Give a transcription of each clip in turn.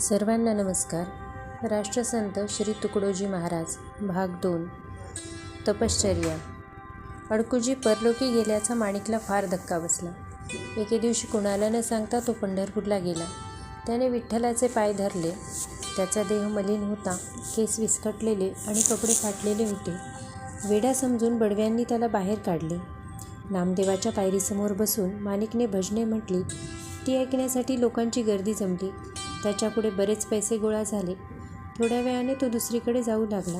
सर्वांना नमस्कार. राष्ट्रसंत श्री तुकडोजी महाराज भाग दोन. तपश्चर्या. अडकुजी परलोकी गेल्याचा माणिकला फार धक्का बसला. एके दिवशी कुणाला न सांगता तो पंढरपूरला गेला. त्याने विठ्ठलाचे पाय धरले. त्याचा देह मलिन होता. केस विस्कटलेले आणि कपडे फाटलेले होते. वेडा समजून बडव्यांनी त्याला बाहेर काढले. नामदेवाच्या पायरीसमोर बसून माणिकने भजने म्हटली. ती ऐकण्यासाठी लोकांची गर्दी जमली. त्याच्यापुढे बरेच पैसे गोळा झाले. थोड्या वेळाने तो दुसरीकडे जाऊ लागला.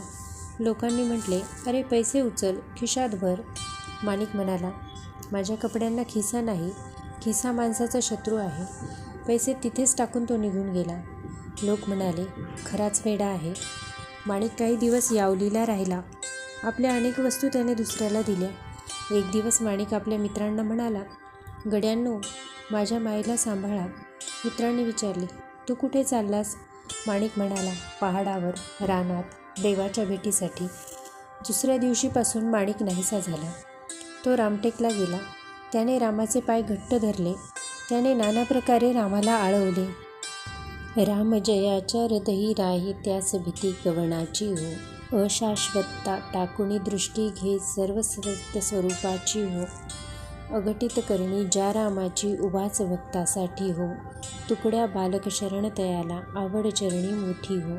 लोकांनी म्हटले अरे पैसे उचल खिशात भर. माणिक म्हणाला माझ्या कपड्यांना खिसा नाही. खिसा माणसाचा शत्रू आहे. पैसे तिथेच टाकून तो निघून गेला. लोक म्हणाले खराच वेडा आहे. माणिक काही दिवस यावलीला राहिला. आपल्या अनेक वस्तू त्याने दुसऱ्याला दिल्या. एक दिवस माणिक आपल्या मित्रांना म्हणाला गड्यांनो माझ्या माईला सांभाळा. मित्रांनी विचारले तू कुठे चाललास? माणिक म्हणाला पहाडावर रानात देवाच्या भेटीसाठी. दुसऱ्या दिवशीपासून माणिक नाहीसा झाला. तो रामटेकला गेला. त्याने रामाचे पाय घट्ट धरले. त्याने नाना प्रकारे रामाला आळवले. राम जयाच्या हृदयी राही त्यास भीती गवणाची हो. अशाश्वतता टाकुणी दृष्टी घे सर्व स्वरूपाची हो. अघटित करणी ज्या रामाची उभाच भक्तासाठी हो तुकड्या बालक शरण तयाला आवड चरणी मोठी हो.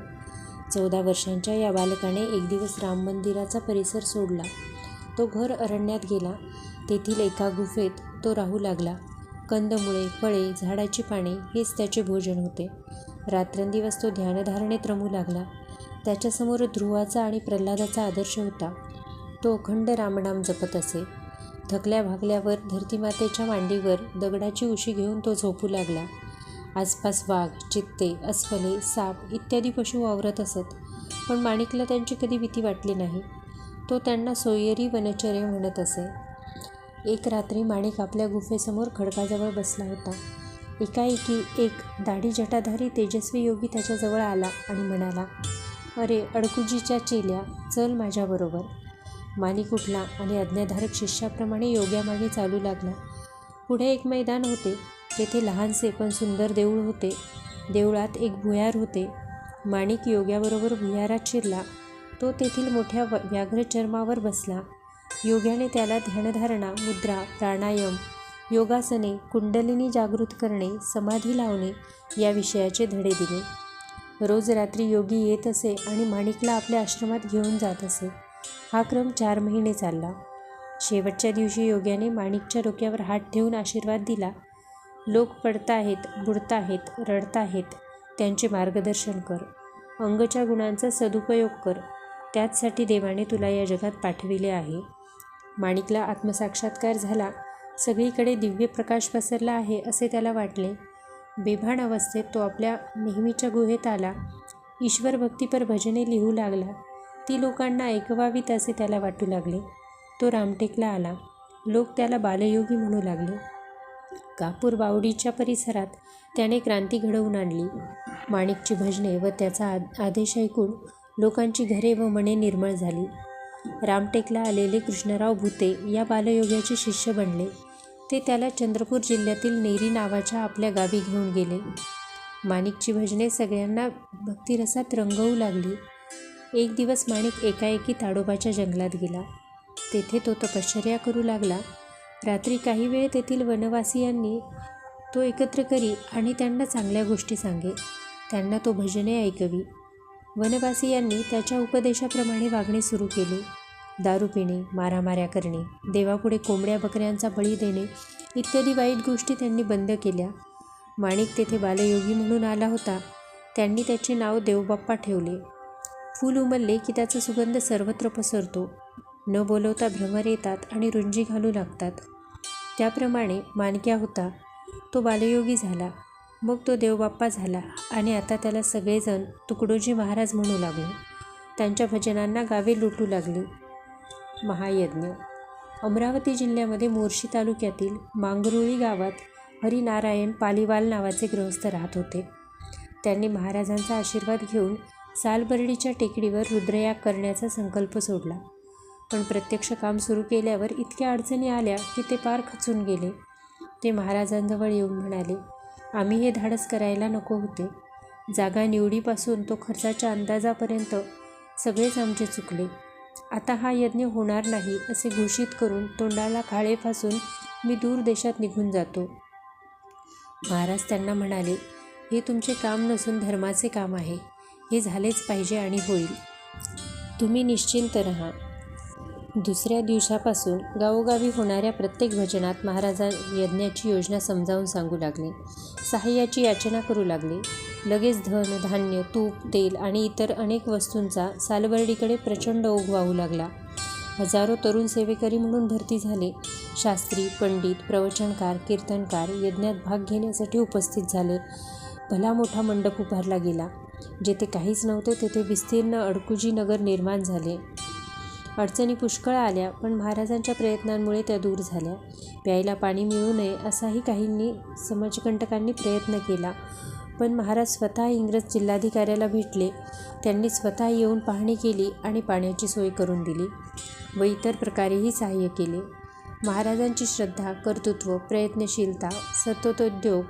चौदा वर्षांच्या या बालकाने एक दिवस राम मंदिराचा परिसर सोडला. तो घर अरण्यात गेला. तेथील एका गुफेत तो राहू लागला. कंदमुळे फळे झाडाची पाने हेच त्याचे भोजन होते. रात्रंदिवस तो ध्यानधारणेत रमू लागला. त्याच्यासमोर ध्रुवाचा आणि प्रल्हादाचा आदर्श होता. तो अखंड रामनाम जपत असे. थकल्या भागल्यावर धरतीमातेच्या मांडीवर दगडाची उशी घेऊन तो झोपू लागला. आसपास वाघ चित्ते अस्वले साप इत्यादी पशु वावरत असत पण माणिकला त्यांची कधी भीती वाटली नाही. तो त्यांना सोयरी वनचर्य म्हणत असे. एक रात्री माणिक आपल्या गुफेसमोर खडकाजवळ बसला होता. एकाएकी एक दाढी जटाधारी तेजस्वी योगी त्याच्याजवळ आला आणि म्हणाला अरे अडकुजीच्या चेल्या चल माझ्याबरोबर. माणिक उठला आणि आज्ञाधारक शिष्याप्रमाणे योग्यामागे चालू लागला. पुढे एक मैदान होते. तेथे लहानसे पण सुंदर देऊळ होते. देवळात एक भुयार होते. माणिक योग्याबरोबर भुयारात शिरला. तो तेथील मोठ्या व व्याघ्रचर्मावर बसला. योग्याने त्याला ध्यानधारणा मुद्रा प्राणायाम योगासने कुंडलिनी जागृत करणे समाधी लावणे या विषयाचे धडे दिले. रोज रात्री योगी येत असे आणि माणिकला आपल्या आश्रमात घेऊन जात असे. हा क्रम चार महिने चालला. शेवटच्या दिवशी योग्याने माणिकच्या डोक्यावर हात ठेवून आशीर्वाद दिला. लोक पडताहेत बुडताहेत रडताहेत त्यांचे मार्गदर्शन कर. अंगच्या गुणांचा सदुपयोग कर. त्याचसाठी देवाने तुला या जगात पाठविले आहे. माणिकला आत्मसाक्षात्कार झाला. सगळीकडे दिव्य प्रकाश पसरला आहे असे त्याला वाटले. बेभान अवस्थेत तो आपल्या नेहमीच्या गुहेत आला. ईश्वर भक्तीपर भजने लिहू लागला. ती लोकांना ऐकवावीत असे त्याला वाटू लागले. तो रामटेकला आला. लोक त्याला बालयोगी म्हणू लागले. कापूर बावडीच्या परिसरात त्याने क्रांती घडवून आणली. माणिकची भजने व त्याचा आद आदेश ऐकून लोकांची घरे व मने निर्मळ झाली. रामटेकला आलेले कृष्णराव भुते या बालयोग्याचे शिष्य बनले. ते त्याला चंद्रपूर जिल्ह्यातील नेरी नावाच्या आपल्या गावी घेऊन गेले. माणिकची भजने सगळ्यांना भक्तिरसात रंगवू लागली. एक दिवस माणिक एकाएकी ताडोबाच्या जंगलात गेला. तेथे तो तपश्चर्या करू लागला. रात्री काही वेळ तेथील वनवासियांनी तो एकत्र करी आणि त्यांना चांगल्या गोष्टी सांगे. त्यांना तो भजने ऐकवी. वनवासियांनी त्याच्या उपदेशाप्रमाणे वागणे सुरू केले. दारू पिणे मारामाऱ्या करणे देवापुढे कोंबड्या बकऱ्यांचा बळी देणे इत्यादी वाईट गोष्टी त्यांनी बंद केल्या. माणिक तेथे बालयोगी म्हणून आला होता. त्यांनी त्याचे नाव देवबाप्पा ठेवले. फूल उमलले की त्याचा सुगंध सर्वत्र पसरतो. न बोलवता भ्रमर येतात आणि रुंजी घालू लागतात. त्याप्रमाणे मानक्या होता. तो बालयोगी झाला. मग तो देवबाप्पा झाला आणि आता त्याला सगळेजण तुकडोजी महाराज म्हणू लागले. त्यांच्या भजनांना गावे लुटू लागली. महायज्ञ. अमरावती जिल्ह्यामध्ये मोर्शी तालुक्यातील मांगरुळी गावात हरिनारायण पालिवाल नावाचे गृहस्थ राहत होते. त्यांनी महाराजांचा आशीर्वाद घेऊन सालबर्डीच्या टेकडीवर रुद्रयाग करण्याचा संकल्प सोडला. पण प्रत्यक्ष काम सुरू केल्यावर इतक्या अडचणी आल्या की ते पार खचून गेले. ते महाराजांजवळ येऊन म्हणाले आम्ही हे धाडस करायला नको होते. जागा निवडीपासून तो खर्चाच्या अंदाजापर्यंत सगळेच आमचे चुकले. आता हा यज्ञ होणार नाही असे घोषित करून तोंडाला खाळे फासून मी दूर देशात निघून जातो. महाराज त्यांना म्हणाले हे तुमचे काम नसून धर्माचे काम आहे. हे झालेच पाहिजे आणि होईल. तुम्ही निश्चिंत रहा. दुसऱ्या दिवसापासून गावोगावी होणाऱ्या प्रत्येक भजनात महाराजा यज्ञाची योजना समजावून सांगू लागले. सहाय्याची याचना करू लागले. लगेच धन धान्य तूप तेल आणि इतर अनेक वस्तूंचा सालबर्डीकडे प्रचंड ओघ वाहू लागला. हजारो तरुण सेवेकरी म्हणून भरती झाले. शास्त्री पंडित प्रवचनकार कीर्तनकार यज्ञात भाग घेण्यासाठी उपस्थित झाले. भला मोठा मंडप उभारला गेला. जेथे काहीच नव्हते तेथे विस्तीर्ण अडकुजी नगर निर्माण झाले. अडचणी पुष्कळ आल्या पण महाराजांच्या प्रयत्नांमुळे त्या दूर झाल्या. प्यायला पाणी मिळू नये असाही काहींनी समाजकंटकांनी प्रयत्न केला. पण महाराज स्वतः इंग्रज जिल्हाधिकाऱ्याला भेटले. त्यांनी स्वतः येऊन पाहणी केली आणि पाण्याची सोय करून दिली व इतर प्रकारेही सहाय्य केले. महाराजांची श्रद्धा कर्तृत्व प्रयत्नशीलता सततोद्योग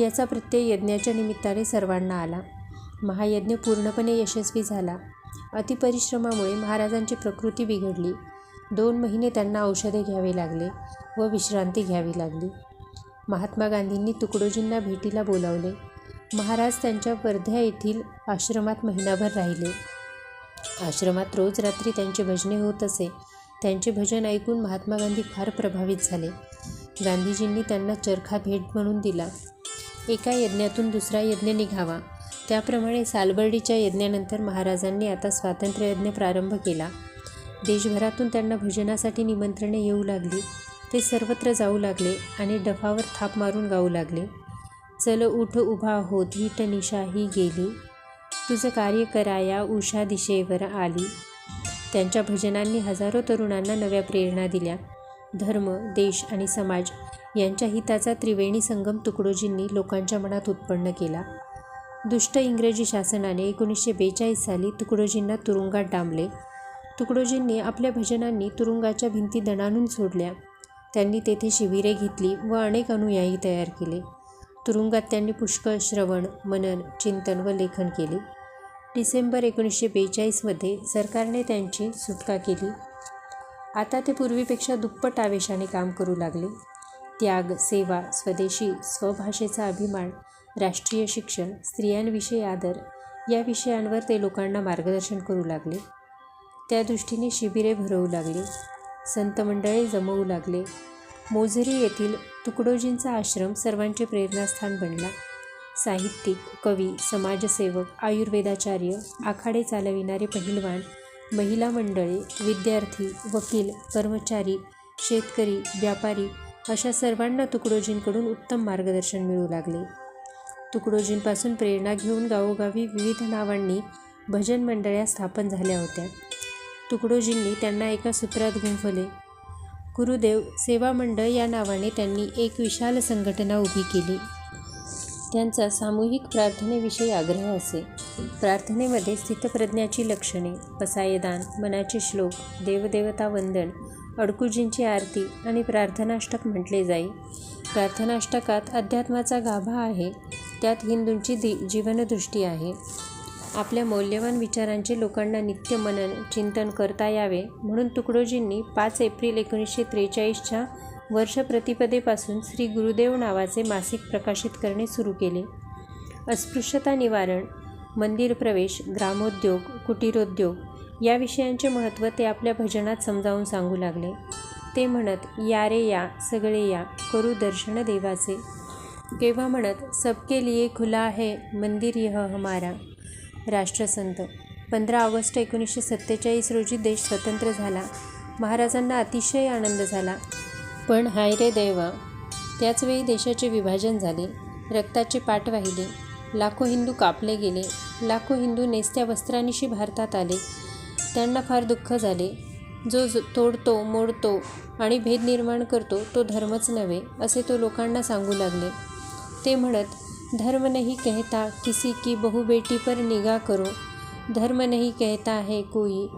याचा प्रत्यय यज्ञाच्या निमित्ताने सर्वांना आला. महायज्ञ पूर्णपणे यशस्वी झाला. अतिपरिश्रमामुळे महाराजांची प्रकृती बिघडली. दोन महिने त्यांना औषधे घ्यावे लागले व विश्रांती घ्यावी लागली. महात्मा गांधींनी तुकडोजींना भेटीला बोलावले. महाराज त्यांच्या वर्ध्या येथील आश्रमात महिनाभर राहिले. आश्रमात रोज रात्री त्यांचे भजने होत असे. त्यांचे भजन ऐकून महात्मा गांधी फार प्रभावित झाले. गांधीजींनी त्यांना चरखा भेट म्हणून दिला. एका यज्ञातून दुसरा यज्ञ निघावा. त्याप्रमाणे सालबर्डीच्या यज्ञानंतर महाराजांनी आता स्वातंत्र्य यज्ञ प्रारंभ केला. देशभरातून त्यांना भजनासाठी निमंत्रणे येऊ लागली. ते सर्वत्र जाऊ लागले आणि डफावर थाप मारून गाऊ लागले. चल उठ उभा होत ही निशा ही गेली. तुझं कार्य कराया उषा दिशेवर आली. त्यांच्या भजनांनी हजारो तरुणांना नव्या प्रेरणा दिल्या. धर्म देश आणि समाज यांच्या हिताचा त्रिवेणी संगम तुकडोजींनी लोकांच्या मनात उत्पन्न केला. दुष्ट इंग्रजी शासनाने एकोणीसशे बेचाळीस साली तुकडोजींना तुरुंगात डांबले. तुकडोजींनी आपल्या भजनांनी तुरुंगाच्या भिंती दणानून सोडल्या. त्यांनी तेथे शिबिरे घेतली व अनेक अनुयायी तयार केले. तुरुंगात त्यांनी पुष्कळ श्रवण मनन चिंतन व लेखन केले. डिसेंबर एकोणीसशे बेचाळीसमध्ये सरकारने त्यांची सुटका केली. आता ते पूर्वीपेक्षा दुप्पट आवेशाने काम करू लागले. त्याग सेवा स्वदेशी स्वभाषेचा अभिमान राष्ट्रीय शिक्षण स्त्रियांविषयी आदर या विषयांवर ते लोकांना मार्गदर्शन करू लागले. त्या दृष्टीने शिबिरे भरवू लागले संत मंडळे जमवू लागले. मोझरी येथील तुकडोजींचा आश्रम सर्वांचे प्रेरणास्थान बनला. साहित्यिक कवी समाजसेवक आयुर्वेदाचार्य आखाडे चालविणारे पहिलवान महिला मंडळे विद्यार्थी वकील कर्मचारी शेतकरी व्यापारी अशा सर्वांना तुकडोजींकडून उत्तम मार्गदर्शन मिळू लागले. तुकडोजींपासून प्रेरणा घेऊन गावोगावी विविध नावांनी भजन मंडळ्या स्थापन झाल्या होत्या. तुकडोजींनी त्यांना एका सूत्रात गुंफले गुरुदेव सेवा मंडळ या नावाने त्यांनी एक विशाल संघटना उभी केली. त्यांचा सामूहिक प्रार्थनेविषयी आग्रह असे. प्रार्थनेमध्ये स्थितप्रज्ञाची लक्षणे पसायदान मनाचे श्लोक देवदेवता वंदन अडकुजींची आरती आणि प्रार्थनाष्टक म्हटले जाई. प्रार्थनाष्टकात अध्यात्माचा गाभा आहे. त्यात हिंदूंची दि जीवनदृष्टी आहे. आपल्या मौल्यवान विचारांचे लोकांना नित्य मनन चिंतन करता यावे म्हणून तुकडोजींनी पाच एप्रिल एकोणीसशे त्रेचाळीसच्या वर्षप्रतिपदेपासून श्री गुरुदेव नावाचे मासिक प्रकाशित करणे सुरू केले. अस्पृश्यता निवारण मंदिर प्रवेश ग्रामोद्योग कुटीरोद्योग या विषयांचे महत्त्व ते आपल्या भजनात समजावून सांगू लागले. ते म्हणत या रे या सगळे या करू दर्शन देवाचे. केव्हा म्हणत सबके लिए खुला है मंदिर यह हमारा. राष्ट्रसंत. पंधरा ऑगस्ट एकोणीसशे सत्तेचाळीस रोजी देश स्वतंत्र झाला. महाराजांना अतिशय आनंद झाला. पण हाय रे दैवा त्याचवेळी देशाचे विभाजन झाले. रक्ताचे पाठ वाहिले. लाखो हिंदू कापले गेले. लाखो हिंदू नेस्त्या वस्त्रांनीशी भारतात आले. त्यांना फार दुःख झाले. जो तोडतो मोडतो आणि भेद निर्माण करतो तो धर्मच नव्हे असे तो लोकांना सांगू लागले. ते म्हणत धर्म नहीं कहता किसी की बहु बेटी पर निगाह करो। धर्म नहीं कहता है कोई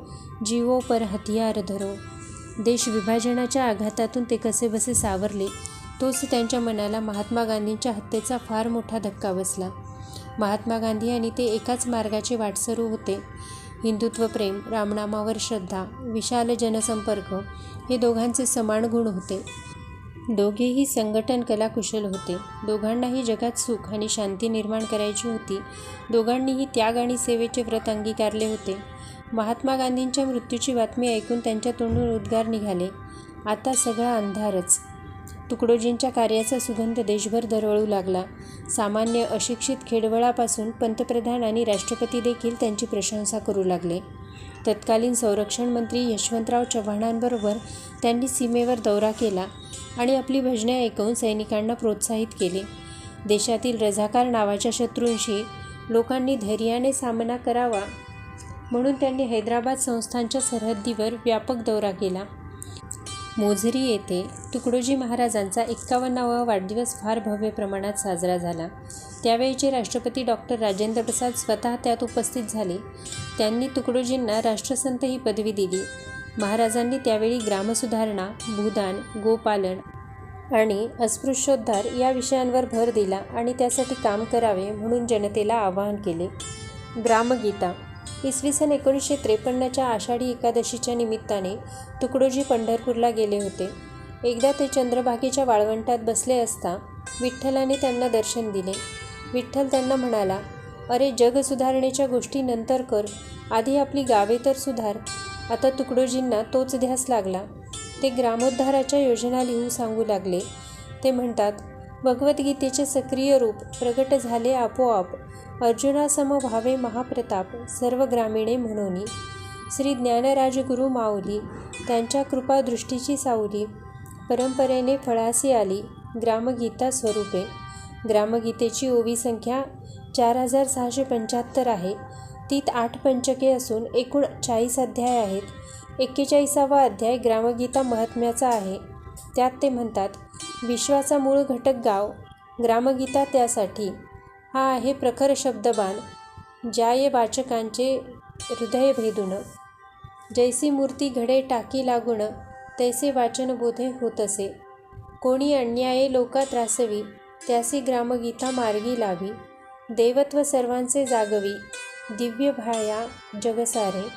जीवो पर हथियार धरो। देश विभाजनाच्या आघातातून ते कसेबसे सावरले तोच त्यांच्या मनाला महात्मा गांधींच्या हत्येचा फार मोठा धक्का बसला. महात्मा गांधी आणि ते एकाच मार्गाचे वाटसरू होते. हिंदुत्व प्रेम रामनामावर श्रद्धा विशाल जनसंपर्क हे दोघांचे समान गुण होते. दोघेही संघटन कलाकुशल होते. दोघांनाही जगात सुख आणि शांती निर्माण करायची होती. दोघांनीही त्याग आणि सेवेचे व्रत अंगीकारले होते. महात्मा गांधींच्या मृत्यूची बातमी ऐकून त्यांच्या तोंडून उद्गार निघाले. आता सगळा अंधारच. तुकडोजींच्या कार्याचा सुगंध देशभर दरवळू लागला. सामान्य अशिक्षित खेडवळापासून पंतप्रधान आणि राष्ट्रपती देखील त्यांची प्रशंसा करू लागले. तत्कालीन संरक्षण मंत्री यशवंतराव चव्हाणांबरोबर त्यांनी सीमेवर दौरा केला आणि आपली भजने ऐकवून सैनिकांना प्रोत्साहित केले. देशातील रझाकार नावाच्या शत्रूंशी लोकांनी धैर्याने सामना करावा म्हणून त्यांनी हैदराबाद संस्थांच्या सरहद्दीवर व्यापक दौरा केला. मोझरी येथे तुकडोजी महाराजांचा एक्कावन्नावा वाढदिवस फार भव्य प्रमाणात साजरा झाला. त्यावेळीचे राष्ट्रपती डॉक्टर राजेंद्र प्रसाद स्वतः त्यात उपस्थित झाले. त्यांनी तुकडोजींना राष्ट्रसंत ही पदवी दिली. महाराजांनी त्यावेळी ग्रामसुधारणा भूदान गोपालन आणि अस्पृश्योद्धार या विषयांवर भर दिला आणि त्यासाठी काम करावे म्हणून जनतेला आवाहन केले. ग्रामगीता इसवी सन एकोणीसशे त्रेपन्नच्या आषाढी एकादशीच्या निमित्ताने तुकडोजी पंढरपूरला गेले होते. एकदा ते चंद्रभागेच्या वाळवंटात बसले असता विठ्ठलाने त्यांना दर्शन दिले. विठ्ठल त्यांना म्हणाला अरे जग सुधारणेच्या गोष्टी नंतर कर आधी आपली गावे तर सुधार. आता तुकडोजींना तोच ध्यास लागला. ते ग्रामोद्धाराच्या योजना लिहू सांगू लागले. ते म्हणतात भगवद्गीतेचे सक्रिय रूप प्रगट झाले आपोआप. अर्जुनासम भावे महाप्रताप सर्व ग्रामीणे म्हणून श्री ज्ञानराजगुरु माऊली त्यांच्या कृपादृष्टीची सावली परंपरेने फळासी आली ग्रामगीता स्वरूपे. ग्रामगीतेची ओवी संख्या चार हजार सहाशे पंच्याहत्तर आहे. तीत आठ पंचके असून एकूण चाळीस अध्याय आहेत. एक्केचाळीसावा अध्याय ग्रामगीता महात्म्याचा आहे. त्यात ते म्हणतात विश्वाचा मूळ घटक गाव. ग्रामगीता त्यासाठी हा आहे प्रखर शब्दबाण जाय वाचकांचे हृदय भेदून जैसी मूर्ती घडे टाकी लागून तैसे वाचन बोधे होतसे. कोणी अन्याये लोका त्रासवी त्यासी ग्रामगीता मार्गी लावी. देवत्व सर्वांचे जागवी दिव्य भाया जगसारे.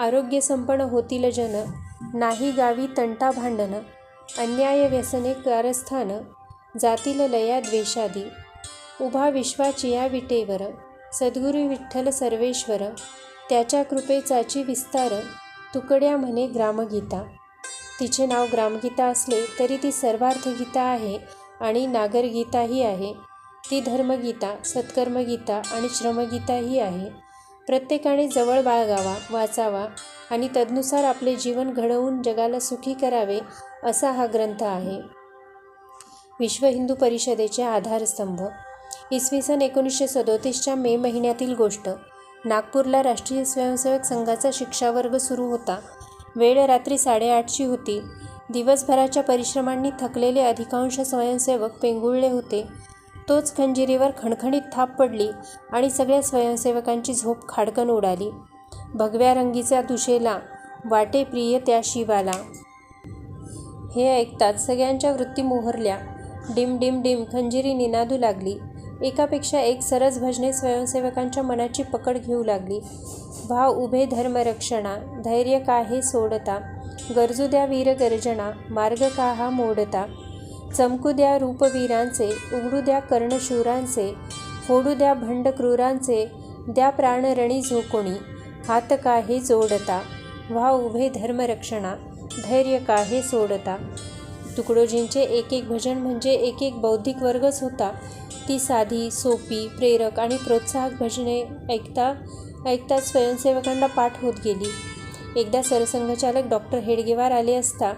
आरोग्य संपन्न होतील जन नाही गावी तंटा भांडण. अन्याय व्यसने कारस्थान जातील लया द्वेषादी. उभा विश्वाची या विटेवर सद्गुरू विठ्ठल सर्वेश्वर त्याच्या कृपेचाची विस्तार तुकड्या म्हणे ग्रामगीता. तिचे नाव ग्रामगीता असले तरी ती सर्वार्थगीता आहे आणि नागरगीताही आहे. ती धर्मगीता सत्कर्मगीता आणि श्रमगीताही आहे. प्रत्येकाने जवळ बाळगावा वाचावा आणि तदनुसार आपले जीवन घडवून जगाला सुखी करावे असा हा ग्रंथ आहे. विश्व हिंदू परिषदेचे आधारस्तंभ. इसवी सन एकोणीसशे सदोतीसच्या मे महिन्यातील गोष्ट. नागपूरला राष्ट्रीय स्वयंसेवक संघाचा शिक्षावर्ग सुरू होता. वेळ रात्री साडेआठची होती. दिवसभराच्या परिश्रमांनी थकलेले अधिकांश स्वयंसेवक पेंगुळले होते. तोच खंजिरीवर खणखणीत थाप पडली आणि सगळ्या स्वयंसेवकांची झोप खाडकन उडाली. भगव्या रंगीचा दुशेला वाटे प्रिय त्या शिवाला. हे ऐकताच सगळ्यांच्या वृत्ती मोहरल्या. डिम डिम डिम खंजिरी निनादू लागली. एकापेक्षा एक सरस भजने स्वयंसेवकांच्या मनाची पकड घेऊ लागली. भाव उभे धर्मरक्षणा धैर्य का हे सोडता? गरजू द्या वीरगर्जना मार्ग का हा मोडता? चमकू द्या रूपवीरांचे उघडू द्या कर्णशूरांचे फोडू द्या भंड क्रूरांचे द्या प्राणरणी झोकोणी हात काहे जोडता? व्हा उभे धर्मरक्षणा धैर्य काहे सोडता? तुकडोजींचे एक एक भजन म्हणजे एक एक बौद्धिक वर्गच होता ती साधी सोपी प्रेरक आणि प्रोत्साहक भजने ऐकता ऐकता स्वयंसेवकांना पाठ होत गेली. एकदा सरसंघचालक डॉक्टर हेडगेवार आले असता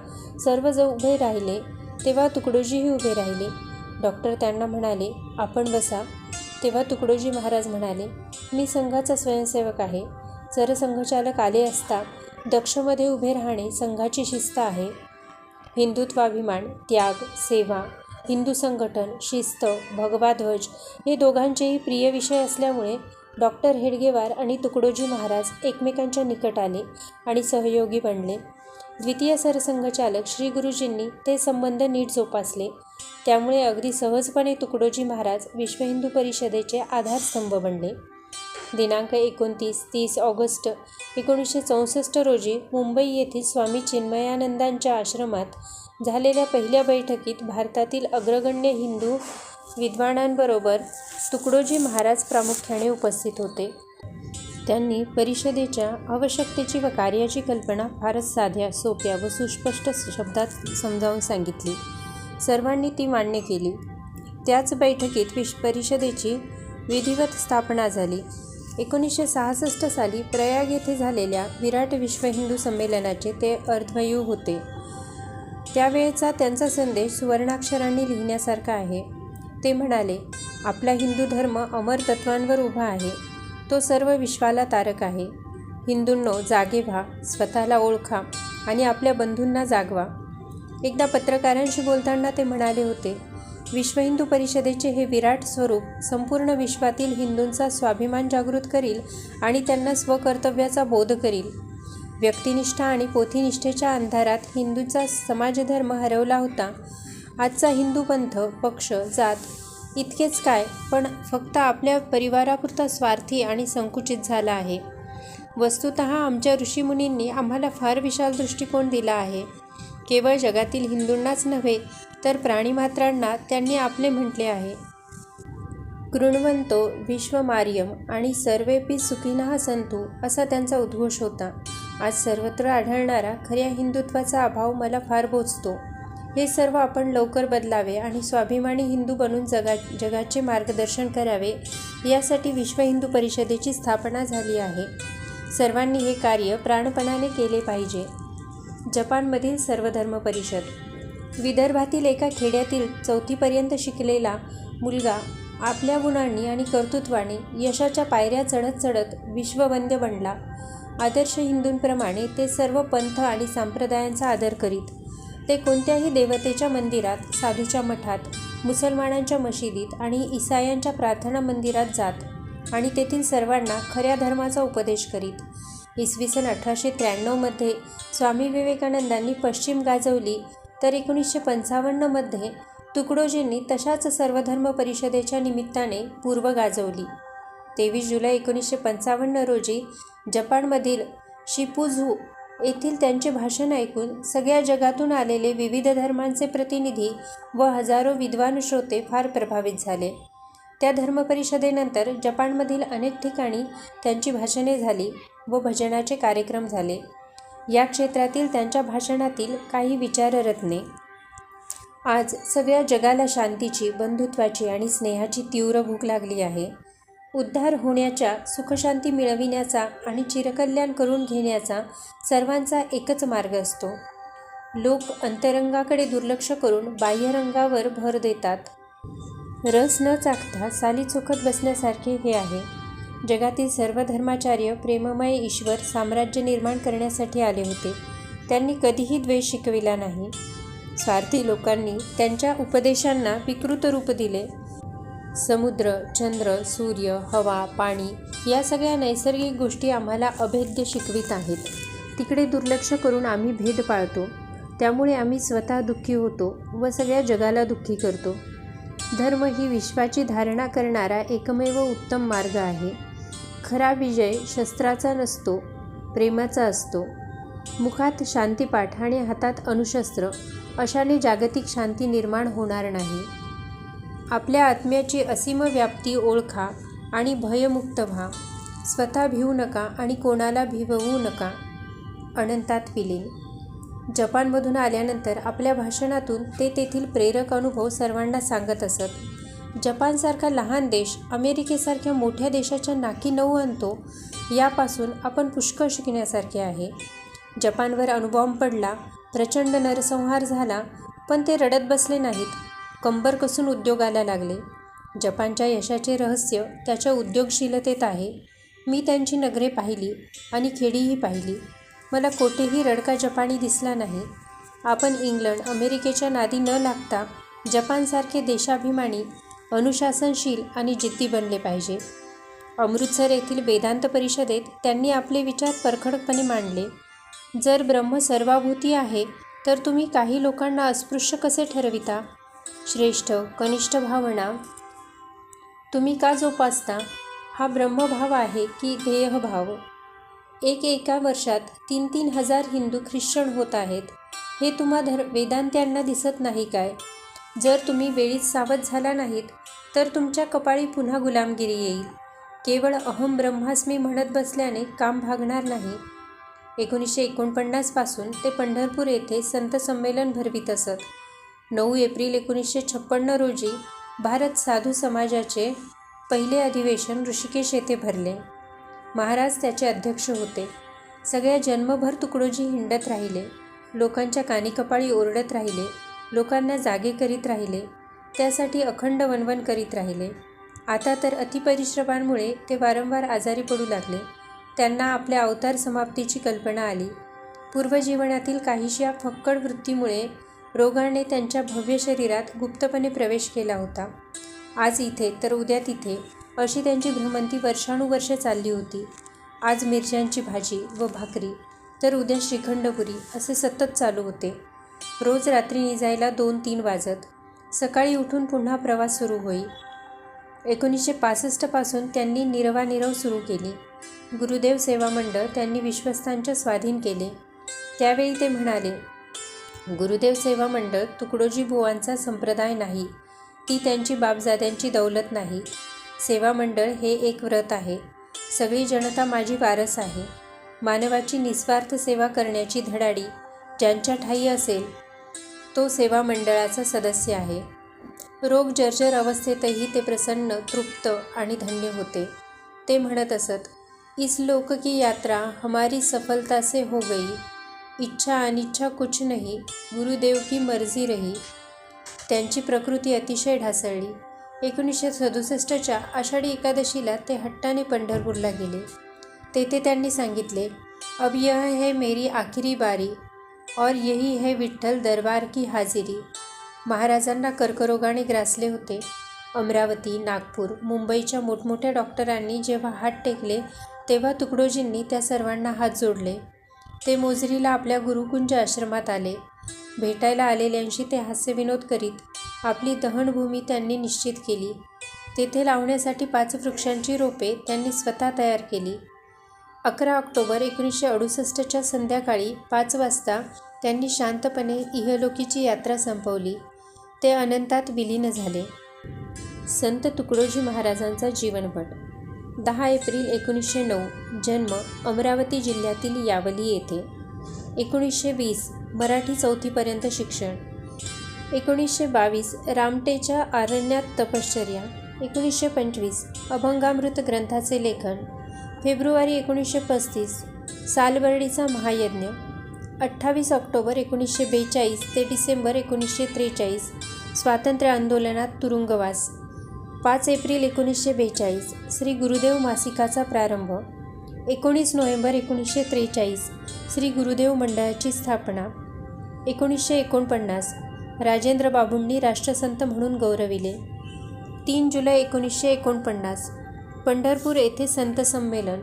सर्वजण उभे राहिले तेव्हा तुकडोजीही उभे राहिले. डॉक्टर त्यांना म्हणाले आपण बसा. तेव्हा तुकडोजी महाराज म्हणाले मी संघाचा स्वयंसेवक आहे. सरसंघचालक आले असता दक्षमध्ये उभे राहणे संघाची शिस्त आहे. हिंदुत्वाभिमान त्याग सेवा हिंदू संघटन शिस्त भगवाध्वज हे दोघांचेही प्रिय विषय असल्यामुळे डॉक्टर हेडगेवार आणि तुकडोजी महाराज एकमेकांच्या निकट आले आणि सहयोगी बनले. द्वितीय सरसंघचालक श्री गुरुजींनी ते संबंध नीट जोपासले. त्यामुळे अगदी सहजपणे तुकडोजी महाराज विश्व हिंदू परिषदेचे आधारस्तंभ बनले. दिनांक एकोणतीस तीस ऑगस्ट एकोणीसशे चौसष्ट रोजी मुंबई येथील स्वामी चिन्मयानंदांच्या आश्रमात झालेल्या पहिल्या बैठकीत भारतातील अग्रगण्य हिंदू विद्वानांबरोबर तुकडोजी महाराज प्रामुख्याने उपस्थित होते. त्यांनी परिषदेच्या आवश्यकतेची व कार्याची कल्पना फारच साध्या सोप्या व सुस्पष्ट शब्दात समजावून सांगितली. सर्वांनी ती मान्य केली. त्याच बैठकीत विश परिषदेची विधिवत स्थापना झाली. एकोणीसशे सहासष्ट साली प्रयाग येथे झालेल्या विराट विश्व हिंदू संमेलनाचे ते अर्धवयू होते. त्यावेळेचा त्यांचा संदेश सुवर्णाक्षरांनी लिहिण्यासारखा आहे. ते म्हणाले आपला हिंदू धर्म अमर तत्वांवर उभा आहे. तो सर्व विश्वाला तारक आहे. हिंदूंनो जागे व्हा स्वतःला ओळखा आणि आपल्या बंधूंना जागवा. एकदा पत्रकारांशी बोलताना ते म्हणाले होते विश्व हिंदू परिषदेचे हे विराट स्वरूप संपूर्ण विश्वातील हिंदूंचा स्वाभिमान जागृत करील आणि त्यांना स्वकर्तव्याचा बोध करील. व्यक्तिनिष्ठा आणि पोथीनिष्ठेच्या अंधारात हिंदूचा समाजधर्म हरवला होता. आजचा हिंदू पंथ पक्ष जात इतकेच काय पण फक्त आपल्या परिवारापुरता स्वार्थी आणि संकुचित झाला आहे. वस्तुत आमच्या ऋषीमुनींनी आम्हाला फार विशाल दृष्टिकोन दिला आहे. केवळ जगातील हिंदूंनाच नव्हे तर प्राणीमात्रांना त्यांनी आपले म्हटले आहे. कृण्वंतो विश्वमार्यम आणि सर्वेपी सुखिनः संतू असा त्यांचा उद्घोष होता. आज सर्वत्र आढळणारा खऱ्या हिंदुत्वाचा अभाव मला फार बोचतो. हे सर्व आपण लवकर बदलावे आणि स्वाभिमानी हिंदू बनून जगा जगाचे मार्गदर्शन करावे यासाठी विश्व हिंदू परिषदेची स्थापना झाली आहे. सर्वांनी हे कार्य प्राणपणाने केले पाहिजे. जपानमधील सर्वधर्म परिषद विदर्भातील एका खेड्यातील चौथीपर्यंत शिकलेला मुलगा आपल्या गुणांनी आणि कर्तृत्वाने यशाच्या पायऱ्या चढत चढत विश्ववंद्य बनला. आदर्श हिंदूंप्रमाणे ते सर्व पंथ आणि संप्रदायांचा आदर करीत ते कोणत्याही देवतेच्या मंदिरात साधूच्या मठात मुसलमानांच्या मशिदीत आणि इसायांच्या प्रार्थना मंदिरात जात आणि तेथील सर्वांना खऱ्या धर्माचा उपदेश करीत. इसवी सन अठराशे त्र्याण्णवमध्ये स्वामी विवेकानंदांनी पश्चिम गाजवली तर एकोणीसशे पंचावन्नमध्ये तुकडोजींनी तशाच सर्वधर्म परिषदेच्या निमित्ताने पूर्व गाजवली. तेवीस जुलै एकोणीसशे पंचावन्न रोजी जपानमधील शिपुझू येथील त्यांचे भाषण ऐकून सगळ्या जगातून आलेले विविध धर्मांचे प्रतिनिधी व हजारो विद्वान श्रोते फार प्रभावित झाले. त्या धर्मपरिषदेनंतर जपानमधील अनेक ठिकाणी त्यांची भाषणे झाली व भजनाचे कार्यक्रम झाले. या क्षेत्रातील त्यांच्या भाषणातील काही विचाररत्ने. आज सगळ्या जगाला शांतीची बंधुत्वाची आणि स्नेहाची तीव्र भूक लागली आहे. उद्धार होण्याच्या सुखशांती मिळविण्याचा आणि चिरकल्याण करून घेण्याचा सर्वांचा एकच मार्ग असतो. लोक अंतरंगाकडे दुर्लक्ष करून बाह्यरंगावर भर देतात. रस न चाखता साली चोखत बसण्यासारखे हे आहे. जगातील सर्व धर्माचार्य प्रेममय ईश्वर साम्राज्य निर्माण करण्यासाठी आले होते. त्यांनी कधीही द्वेष शिकविला नाही. स्वार्थी लोकांनी त्यांच्या उपदेशांना विकृत रूप दिले. समुद्र चंद्र सूर्य हवा पाणी या सगळ्या नैसर्गिक गोष्टी आम्हाला अभेद्य शिकवित आहेत. तिकडे दुर्लक्ष करून आम्ही भेद पाळतो. त्यामुळे आम्ही स्वतः दुःखी होतो व सगळ्या जगाला दुःखी करतो. धर्म ही विश्वाची धारणा करणारा एकमेव उत्तम मार्ग आहे. खरा विजय शस्त्राचा नसतो प्रेमाचा असतो. मुखात शांतीपाठ आणि हातात अणुशस्त्र अशाने जागतिक शांती निर्माण होणार नाही. आपल्या आत्म्याची असीम व्याप्ती ओळखा आणि भयमुक्त व्हा. स्वतः भिवू नका आणि कोणाला भिववू नका. अनंतात विलीन. जपानमधून आल्यानंतर आपल्या भाषणातून ते तेथील प्रेरक अनुभव सर्वांना सांगत असत. जपानसारखा लहान देश अमेरिकेसारख्या मोठ्या देशाच्या नाकी नऊ आणतो यापासून आपण पुष्कळ शिकण्यासारखे आहे. जपानवर अणुबॉम्ब पडला प्रचंड नरसंहार झाला पण ते रडत बसले नाहीत. कंबर कसून उद्योगाला लागले. जपानच्या यशाचे रहस्य त्याच्या उद्योगशीलतेत आहे. मी त्यांची नगरे पाहिली आणि खेडीही पाहिली. मला कोठेही रडका जपानी दिसला नाही. आपण इंग्लंड अमेरिकेच्या नादी न लागता जपानसारखे देशाभिमानी अनुशासनशील आणि जिद्दी बनले पाहिजे. अमृतसर येथील वेदांत परिषदेत त्यांनी आपले विचार परखडपणे मांडले. जर ब्रह्म सर्वाभूती आहे तर तुम्ही काही लोकांना अस्पृश्य कसे ठरविता? श्रेष्ठ कनिष्ठ भावना तुम्ही का जोपासता? हा ब्रह्मभाव आहे की ध्येयभाव एक एका वर्षात तीन तीन हजार हिंदू ख्रिश्चन होत आहेत. हे तुम्हा धर वेदांत्यांना दिसत नाही काय? जर तुम्ही वेळीच सावध झाला नाहीत तर तुमच्या कपाळी पुन्हा गुलामगिरी येईल. केवळ अहम ब्रह्मास्मी म्हणत बसल्याने काम भागणार नाही. एकोणीसशे एकोणपन्नासपासून ते पंढरपूर येथे संत संमेलन भरवीत असत. नऊ एप्रिल एकोणीसशे छप्पन्न रोजी भारत साधू समाजाचे पहिले अधिवेशन ऋषिकेश येथे भरले. महाराज त्याचे अध्यक्ष होते. सगळ्या जन्मभर तुकडोजी हिंडत राहिले. लोकांच्या कानीकपाळी ओरडत राहिले. लोकांना जागे करीत राहिले त्यासाठी अखंड वनवन करीत राहिले. आता तर अतिपरिश्रमांमुळे ते वारंवार आजारी पडू लागले. त्यांना आपल्या अवतार समाप्तीची कल्पना आली. पूर्वजीवनातील काहीशा फक्कड वृत्तीमुळे रोगाने त्यांच्या भव्य शरीरात गुप्तपणे प्रवेश केला होता. आज इथे तर उद्या तिथे अशी त्यांची भ्रमंती वर्षानुवर्षे चालली होती. आज मिरच्यांची भाजी व भाकरी तर उद्या श्रीखंडपुरी असे सतत चालू होते. रोज रात्री निजायला दोन तीन वाजत. सकाळी उठून पुन्हा प्रवास सुरू होई. एकोणीसशे पासष्टपासून त्यांनी निरवानिरव सुरू केली. गुरुदेव सेवा मंडळ त्यांनी विश्वस्तांच्या स्वाधीन केले. त्यावेळी ते म्हणाले गुरुदेव सेवा मंडळ तुकडोजी बुवांचा संप्रदाय नाही. ती त्यांची बापजाद्यांची दौलत नाही. सेवा मंडळ हे एक व्रत आहे. सगळी जनता माझी वारस आहे. मानवाची निस्वार्थ सेवा करण्याची धडाडी ज्यांच्या ठाई असेल तो सेवा मंडळाचा सदस्य आहे. रोग जर्जर अवस्थेतही ते प्रसन्न तृप्त आणि धन्य होते. ते म्हणत असत इस लोक की यात्रा हमारी सफलता से हो गई. इच्छा अनिच्छा कुछ नहीं गुरुदेव की मर्जी रही. त्यांची प्रकृती अतिशय ढासळली. एकोणीसशे सदुसष्टच्या आषाढी एकादशीला ते हट्टाने पंढरपूरला गेले. तेथे त्यांनी सांगितले अब यह है मेरी आखिरी बारी. और यही है विठ्ठल दरबार की हाजिरी। महाराजांना कर्करोगाने ग्रासले होते. अमरावती नागपूर मुंबईच्या मोठमोठ्या डॉक्टरांनी जेव्हा हात टेकले तेव्हा तुकडोजींनी त्या सर्वांना हात जोडले. ते मोजरीला आपल्या गुरुकुंज आश्रमात आले. भेटायला आलेल्यांशी ते हास्यविनोद करीत आपली दहनभूमी त्यांनी निश्चित केली. तेथे लावण्यासाठी पाच वृक्षांची रोपे त्यांनी स्वतः तयार केली. अकरा ऑक्टोबर एकोणीसशे अडुसष्टच्या संध्याकाळी पाच वाजता त्यांनी शांतपणे इहलोकीची यात्रा संपवली. ते अनंतात विलीन झाले. संत तुकडोजी महाराजांचा जीवनपट. दहा एप्रिल एकोणीसशे नऊ जन्म अमरावती जिल्ह्यातील यावली येथे. एकोणीसशे वीस मराठी चौथीपर्यंत शिक्षण. एकोणीसशे बावीस रामटेच्या आरण्यात तपश्चर्या. एकोणीसशे पंचवीस अभंगामृत ग्रंथाचे लेखन. फेब्रुवारी एकोणीसशे पस्तीस सालबर्डीचा महायज्ञ. अठ्ठावीस ऑक्टोबर एकोणीसशे बेचाळीस ते डिसेंबर एकोणीसशे त्रेचाळीस स्वातंत्र्य आंदोलनात तुरुंगवास. पाच एप्रिल एकोणीसशे बेचाळीस श्री गुरुदेव मासिकाचा प्रारंभ. एकोणीस नोव्हेंबर एकोणीसशे त्रेचाळीस श्री गुरुदेव मंडळाची स्थापना. एकोणीसशे एकोणपन्नास राजेंद्र बाबूंनी राष्ट्रसंत म्हणून गौरविले. तीन जुलै एकोणीसशे एकोणपन्नास पंढरपूर येथे संत संमेलन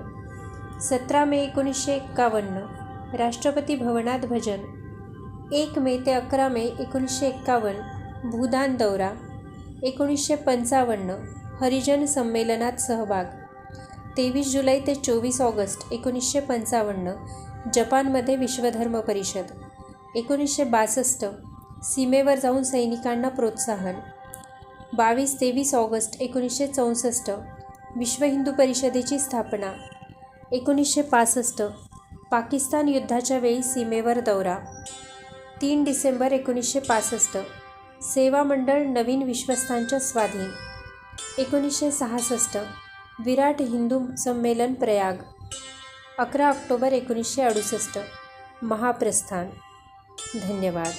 सतरा मे एकोणीसशे एक्कावन्न राष्ट्रपती भवनात भजन एक मे ते अकरा मे एकोणीसशे एक्कावन्न भूदान दौरा एकोणीसशे पंचावन्न हरिजन संमेलनात सहभाग तेवीस जुलै ते चोवीस ऑगस्ट एकोणीसशे पंचावन्न जपानमध्ये विश्वधर्म परिषद एकोणीसशे बासष्ट सीमेवर जाऊन सैनिकांना प्रोत्साहन बावीस तेवीस ऑगस्ट एकोणीसशे चौसष्ट विश्व हिंदू परिषदेची स्थापना. एकोणीसशे पासष्ट. पाकिस्तान युद्धाच्या वेळी सीमेवर दौरा. तीन डिसेंबर एकोणीसशे पासष्ट. सेवा मंडळ नवीन विश्वस्तांच्या स्वाधीन. एकोणीसशे सहासष्ट. विराट हिंदू संमेलन प्रयाग. अकरा ऑक्टोबर एकोणीसशे अडुसष्ट. महाप्रस्थान. धन्यवाद.